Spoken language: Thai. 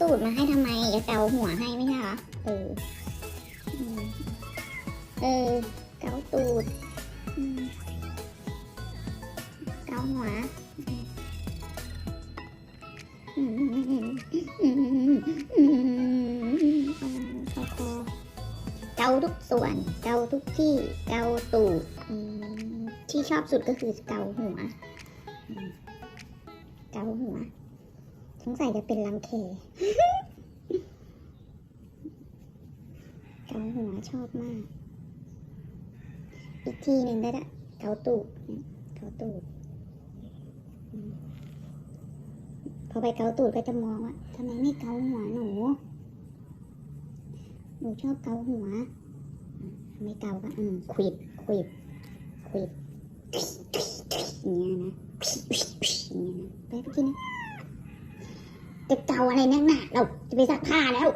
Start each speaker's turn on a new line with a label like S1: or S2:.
S1: ตูดมาให้ทำไมจะเกาหัวให้ไม่ใช่เหรอเออเออเกาตูดเกาหัวเกาคอเกาทุกส่วนเกาทุกที่เกาตูดที่ชอบสุดก็คือเกาหัวเกาหัว สงสัยจะเป็นรังเคเกาหัวชอบมาก อีกทีหนึ่งได้ละเกาตูดเนี่ยเกาตูดอืมพอไปเกาตูดก็จะมองว่าทำไมไม่เกาหัวหนู หนูชอบเกาหัวอืมไม่เกาก็อืมควิดควิดควิดอย่างเงี้ยนะอย่างเงี้ยนะไปไปกินนะ จะเก่าอะไรนักหนาเราจะไปซักผ้าแล้ว